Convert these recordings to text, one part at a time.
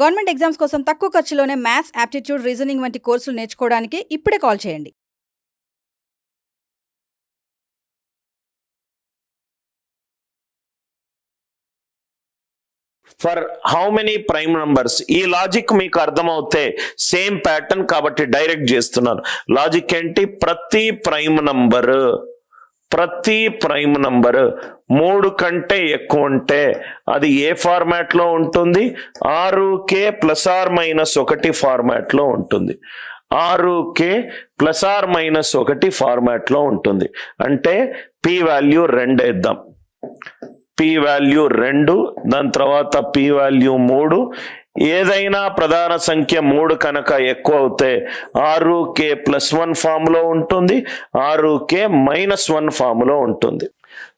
Government exams కోసం తక్కువ ఖర్చులోనే maths aptitude reasoning వంటి కోర్సులు నేర్చుకోవడానికి ఇప్పుడే కాల్ చేయండి. For how many prime numbers ఈ లాజిక్ మీకు అర్థమవుతే సేమ్ ప్యాటర్న్ కాబట్టి డైరెక్ట్ చేస్తున్నాను. లాజిక్ ఏంటి? ప్రతి ప్రైమ్ నంబర్ ప్రతి ప్రైమ్ నంబర్ మూడు కంటే ఎక్కువ ఉంటే అది ఏ ఫార్మాట్లో ఉంటుంది? ఆరు కే ప్లస్ ఆర్ మైనస్ ఒకటి ఫార్మాట్లో ఉంటుంది. ఆరు కే ప్లస్ ఆర్ మైనస్ ఒకటి ఫార్మాట్లో ఉంటుంది. అంటే పి వాల్యూ రెండు వేద్దాం. పి వాల్యూ రెండు దాని తర్వాత పి వాల్యూ మూడు ఏదైనా ప్రధాన సంఖ్య మూడు కనుక ఎక్కువ అవుతే ఆరు కే ప్లస్ వన్ ఫామ్లో ఉంటుంది ఆరు కే మైనస్ వన్ ఫామ్లో ఉంటుంది.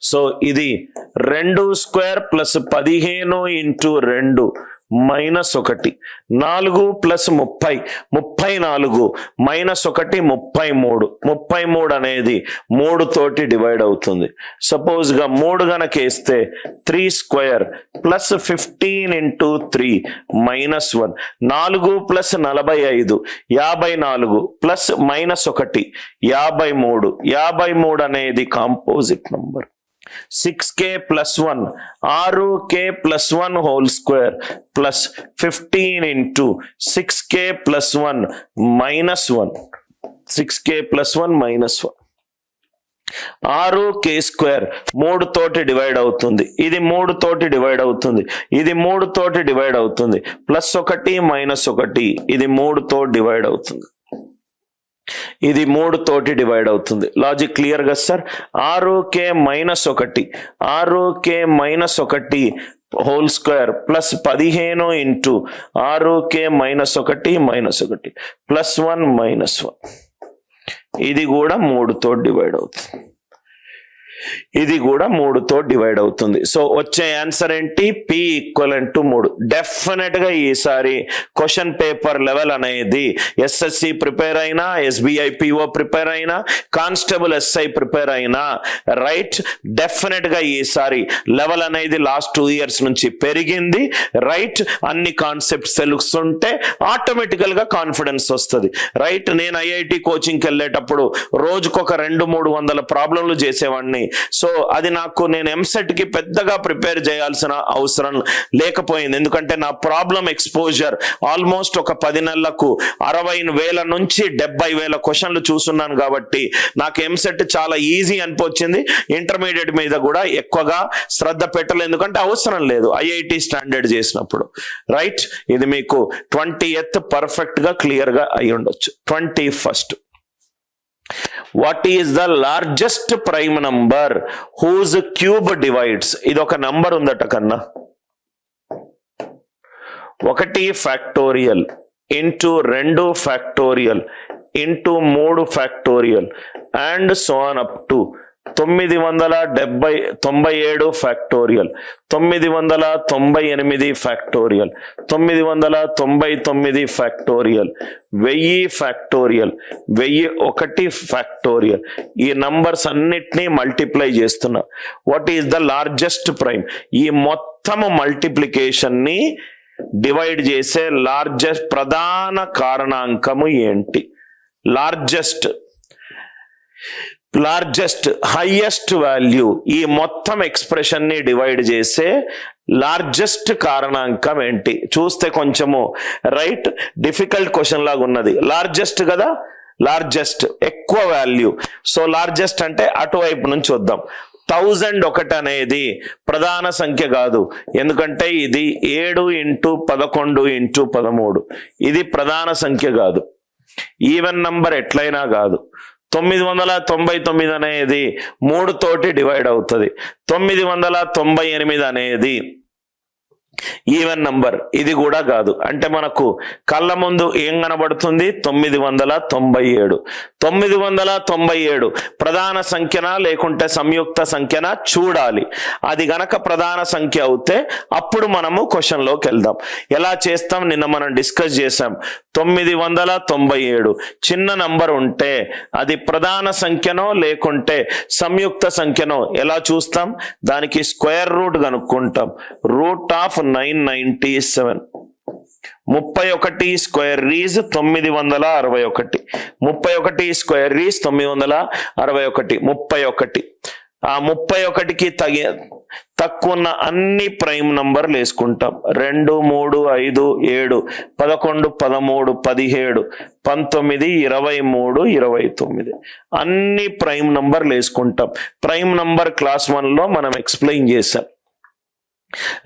సో ఇది రెండు స్క్వేర్ ప్లస్ పదిహేను ఇంటూ రెండు మైనస్ ఒకటి. నాలుగు ప్లస్ ముప్పై. ముప్పై నాలుగు. మైనస్ ఒకటి ముప్పై మూడు. ముప్పై మూడు అనేది మూడు తోటి డివైడ్ అవుతుంది. సపోజ్గా మూడు గనక వేస్తే three square plus fifteen into three minus one. నాలుగు ప్లస్ నలభై ఐదు. యాభై నాలుగు ప్లస్ మైనస్ ఒకటి. యాభై మూడు. యాభై మూడు అనేది composite number. Six K plus one ఆరు K plus one whole square plus fifteen into six K plus one minus one six K plus one minus one ఆరు కే స్క్వేర్ మూడు తోటి డివైడ్ అవుతుంది. ఇది మూడు తోటి డివైడ్ అవుతుంది. ఇది మూడు తోటి డివైడ్ అవుతుంది. ప్లస్ ఒకటి మైనస్ ఒకటి ఇది మూడు తోటి డివైడ్ అవుతుంది. ఇది మూడు తోటి డివైడ్ అవుతుంది. లాజిక్ క్లియర్గా సార్ ఆరు కే మైనస్ ఒకటి. ఆరు కే మైనస్ ఒకటి హోల్ స్క్వేర్ ప్లస్ పదిహేను ఇంటూ ఆరు కే మైనస్ ఒకటి మైనస్ ఒకటి. ప్లస్ వన్ మైనస్ వన్ ఇది కూడా మూడుతో డివైడ్ అవుతుంది. ఇది కూడా మూడుతో డివైడ్ అవుతుంది. సో వచ్చే ఆన్సర్ ఏంటి? పి ఈక్వల్ టు మూడు. డెఫినెట్గా ఈసారి క్వశ్చన్ పేపర్ లెవెల్ అనేది ఎస్ఎస్సి ప్రిపేర్ అయినా ఎస్బిఐ పిఓ ప్రిపేర్ అయినా కానిస్టేబుల్ ఎస్ఐ ప్రిపేర్ అయినా రైట్ డెఫినెట్గా ఈసారి లెవెల్ అనేది లాస్ట్ టూ ఇయర్స్ నుంచి పెరిగింది. రైట్ అన్ని కాన్సెప్ట్స్ తెలుస్తుంటే ఆటోమేటికల్గా కాన్ఫిడెన్స్ వస్తుంది. రైట్ నేను ఐఐటి కోచింగ్కి వెళ్ళేటప్పుడు రోజుకొక రెండు మూడు వందల ప్రాబ్లంలు చేసేవాడిని. సో అది నాకు నేను ఎంసెట్కి పెద్దగా ప్రిపేర్ చేయాల్సిన అవసరం లేకపోయింది. ఎందుకంటే నా ప్రాబ్లం ఎక్స్పోజర్ ఆల్మోస్ట్ ఒక పది నెలలకు అరవై వేల నుంచి డెబ్బై వేల క్వశ్చన్లు చూస్తున్నాను కాబట్టి నాకు ఎంసెట్ చాలా ఈజీ అనిపించింది. ఇంటర్మీడియట్ మీద కూడా ఎక్కువగా శ్రద్ధ పెట్టలేదు. ఎందుకంటే అవసరం లేదు. ఐఐటి స్టాండర్డ్ చేసినప్పుడు. రైట్? ఇది మీకు ట్వంటీ ఎత్ పర్ఫెక్ట్గా క్లియర్గా క్లియర్గా అయి ఉండొచ్చు twenty first. What is the largest prime number whose cube divides ఇది ఒక నంబర్ ఉందట కన్నా. ఒకటి ఫ్యాక్టోరియల్ ఇంటూ రెండు ఫ్యాక్టోరియల్ ఇంటూ మూడు factorial and so on up to తొమ్మిది వందల డెబ్బై తొంభై ఏడు ఫ్యాక్టోరియల్ తొమ్మిది వందల తొంభై ఎనిమిది ఫ్యాక్టోరియల్ తొమ్మిది వందల తొంభై తొమ్మిది ఫ్యాక్టోరియల్ వెయ్యి ఫ్యాక్టోరియల్ వెయ్యి ఒకటి ఫ్యాక్టోరియల్ ఈ నంబర్స్ అన్నిటినీ మల్టిప్లై చేస్తున్నా. What is the largest prime ఈ మొత్తము మల్టిప్లికేషన్ని డివైడ్ చేసే లార్జెస్ట్ ప్రధాన కారణాంకము ఏంటి? లార్జెస్ట్ లార్జెస్ట్ హైయెస్ట్ వాల్యూ ఈ మొత్తం ఎక్స్ప్రెషన్ని డివైడ్ చేసే లార్జెస్ట్ కారణాంకం ఏంటి? చూస్తే కొంచెము రైట్ డిఫికల్ట్ క్వశ్చన్ లాగా ఉన్నది. లార్జెస్ట్ కదా? లార్జెస్ట్ ఎక్కువ వాల్యూ సో లార్జెస్ట్ అంటే అటువైపు నుంచి వద్దాం. థౌజండ్ ఒకటి అనేది ప్రధాన సంఖ్య కాదు. ఎందుకంటే ఇది ఏడు ఇంటూ పదకొండు ఇంటూ పదమూడు. ఇది ప్రధాన సంఖ్య కాదు. ఈవెన్ నంబర్ ఎట్లయినా కాదు. తొమ్మిది వందల తొంభై తొమ్మిది అనేది మూడు తోటి డివైడ్ అవుతుంది. తొమ్మిది వందల తొంభై ఎనిమిది అనేది ఈవెన్ నంబర్ ఇది కూడా కాదు. అంటే మనకు కళ్ళ ముందు ఏం కనబడుతుంది? తొమ్మిది వందల తొంభై ఏడు. తొమ్మిది వందల తొంభై ఏడు ప్రధాన సంఖ్యన లేకుంటే సంయుక్త సంఖ్యన? చూడాలి. అది గనక ప్రధాన సంఖ్య అవుతే అప్పుడు మనము క్వశ్చన్లోకి వెళ్దాం. ఎలా చేస్తాం? నిన్న మనం డిస్కస్ చేసాం తొమ్మిది వందల తొంభై ఏడు. చిన్న నంబర్ ఉంటే అది ప్రధాన సంఖ్యనో లేకుంటే సంయుక్త సంఖ్యనో ఎలా చూస్తాం? దానికి square root కనుక్కుంటాం. Root of nine ninety seven. ముప్పై ఒకటి స్క్వేర్ రీజ్ తొమ్మిది వందల అరవై ఒకటి. ముప్పై ఒకటి స్క్వేర్ రీజ్ తొమ్మిది వందల అరవై ఒకటి. ముప్పై ఒకటి. ఆ ముప్పై ఒకటికి తగి తక్కువ ఉన్న అన్ని ప్రైమ్ నంబర్లు వేసుకుంటాం. రెండు మూడు ఐదు ఏడు పదకొండు పదమూడు పదిహేడు పంతొమ్మిది ఇరవై మూడు ఇరవై తొమ్మిది. అన్ని ప్రైమ్ నంబర్లు వేసుకుంటాం. ప్రైమ్ నంబర్ క్లాస్ వన్లో మనం ఎక్స్ప్లెయిన్ చేశాం.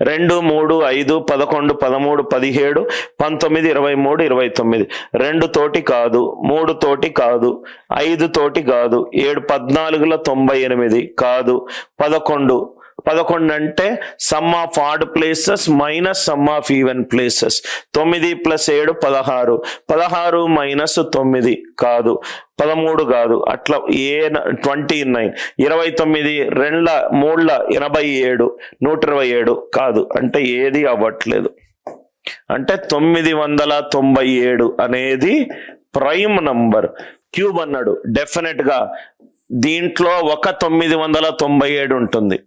రెండు మూడు ఐదు పదకొండు పదమూడు పదిహేడు పంతొమ్మిది ఇరవై మూడు ఇరవై తొమ్మిది. రెండు తోటి కాదు మూడు తోటి కాదు ఐదు తోటి కాదు ఏడు పద్నాలుగుల తొంభై ఎనిమిది కాదు పదకొండు పదకొండు అంటే sum of odd places minus sum of even places తొమ్మిది ప్లస్ ఏడు పదహారు. పదహారు మైనస్ తొమ్మిది కాదు. పదమూడు కాదు. అట్లా ఏ ట్వంటీ నైన్ ఇరవై తొమ్మిది రెండ్ల మూడ్ల ఎనభై ఏడు నూట ఇరవై ఏడు కాదు. అంటే ఏది అవ్వట్లేదు. అంటే తొమ్మిది వందల తొంభై ఏడు అనేది ప్రైమ్ నంబర్. క్యూబ్ అన్నాడు. డెఫినెట్గా దీంట్లో ఒక తొమ్మిది వందల తొంభై ఏడు ఉంటుంది.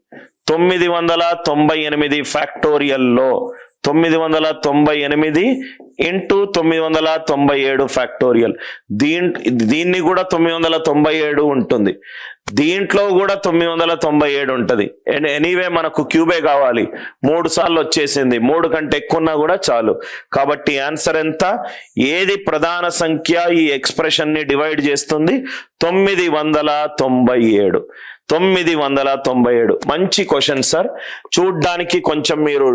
తొమ్మిది వందల తొంభై ఎనిమిది ఫ్యాక్టోరియల్లో తొమ్మిది వందల తొంభై ఎనిమిది ఇంటూ తొమ్మిది వందల తొంభై ఏడు ఫ్యాక్టోరియల్. దీంట్ దీన్ని కూడా తొమ్మిది వందల తొంభై ఏడు ఉంటుంది. దీంట్లో కూడా తొమ్మిది వందల తొంభై ఏడు ఉంటుంది. ఎనీవే మనకు క్యూబే కావాలి. మూడు సార్లు వచ్చేసింది. మూడు కంటే ఎక్కువ ఉన్నా కూడా చాలు. కాబట్టి ఆన్సర్ ఎంత? ఏది ప్రధాన సంఖ్య ఈ ఎక్స్ప్రెషన్ని డివైడ్ చేస్తుంది? తొమ్మిది వందల తొంభై ఏడు. తొమ్మిది వందల తొంభై ఏడు. మంచి క్వశ్చన్ సార్ చూడ్డానికి కొంచెం మీరు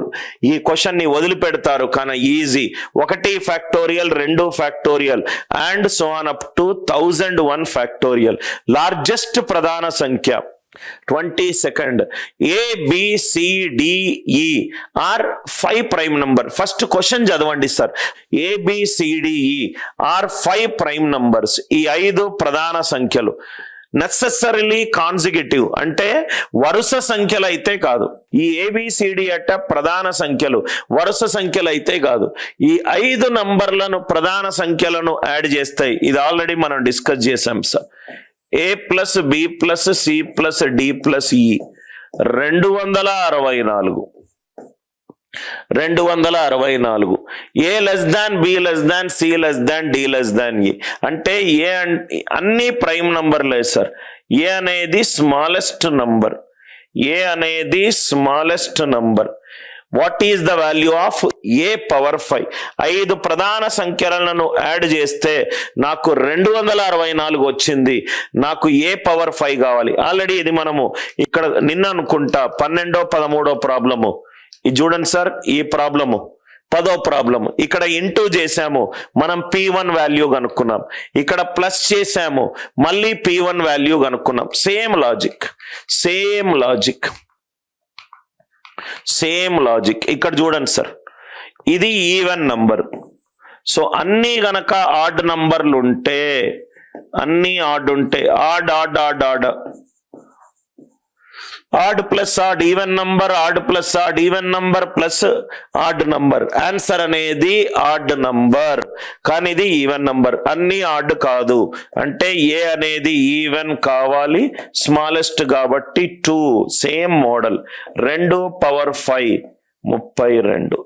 ఈ క్వశ్చన్ని వదిలిపెడతారు కానీ ఈజీ ఒకటి ఫ్యాక్టోరియల్ రెండు factorial and so on up to thousand one factorial largest ప్రధాన సంఖ్య twenty second A B C D E are five prime number first question చదవండి sir A B C D E are five prime numbers ఈ ఐదు ప్రధాన సంఖ్యలు. Necessarily consecutive అంటే వరుస సంఖ్యలు అయితే కాదు. ఈ ఏబిసిడి అట్ట ప్రధాన సంఖ్యలు వరుస సంఖ్యలు అయితే కాదు. ఈ ఐదు నంబర్లను ప్రధాన సంఖ్యలను యాడ్ చేస్తాయి ఇది ఆల్రెడీ మనం డిస్కస్ చేసాం sir. A plus B plus C plus D plus E రెండు వందల అరవై నాలుగు. రెండు వందల అరవై నాలుగు. A less than B less than C less than D less than A అంటే ఏ అన్- అన్ని ప్రైమ్ నంబర్లే సార్. ఏ అనేది స్మాలెస్ట్ నంబర్. ఏ అనేది smallest number. What is the value of A power five? ఐదు ప్రధాన సంఖ్యలను యాడ్ చేస్తే నాకు రెండు వందల అరవై నాలుగు వచ్చింది. నాకు ఏ పవర్ ఫైవ్ కావాలి? ఆల్రెడీ ఇది మనము ఇక్కడ నిన్న అనుకుంటా. పన్నెండో పదమూడో ప్రాబ్లము. ఇది చూడండి సార్ ఈ ప్రాబ్లము. పదో ప్రాబ్లము. ఇక్కడ ఇంటూ చేసాము మనం పి వన్ వాల్యూ కనుక్కున్నాం. ఇక్కడ ప్లస్ చేసాము మళ్ళీ P one value కనుక్కున్నాం. Same logic. Same logic. Same logic. ఇక్కడ చూడండి సార్. ఇది ఈవెన్ నంబర్. సో అన్ని గనక ఆడ్ నంబర్లు ఉంటే అన్ని ఆడ్ ఉంటే odd odd odd odd. Odd plus odd even number odd plus odd even number plus odd number. Answer అనేది ఆడ్ నంబర్. కానీ ఇది ఈవెన్ నంబర్. అన్ని ఆడ్ కాదు. అంటే ఏ అనేది ఈవెన్ కావాలి స్మాలెస్ట్ కాబట్టి టూ. Same model. రెండు పవర్ ఫైవ్. ముప్పై రెండు.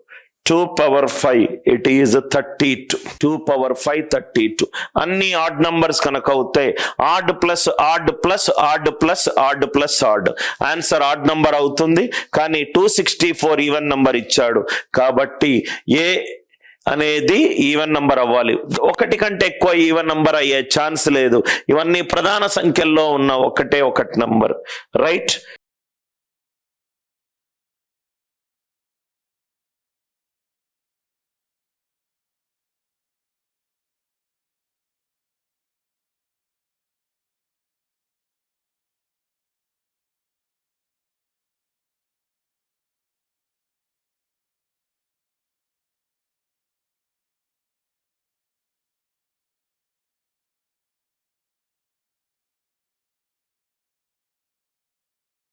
Two power five it is thirty two two power five thirty two అన్ని ఆడ్ నంబర్స్ కనుక అవుతాయి odd plus odd plus odd plus odd plus odd answer odd number అవుతుంది కానీ two sixty four even number ఇచ్చాడు. కాబట్టి ఏ అనేది even number అవ్వాలి. ఒకటి కంటే ఎక్కువ ఈవెన్ నంబర్ అయ్యే ఛాన్స్ లేదు. ఇవన్నీ ప్రధాన సంఖ్యల్లో ఉన్న ఒకటే ఒకటి నంబర్ రైట్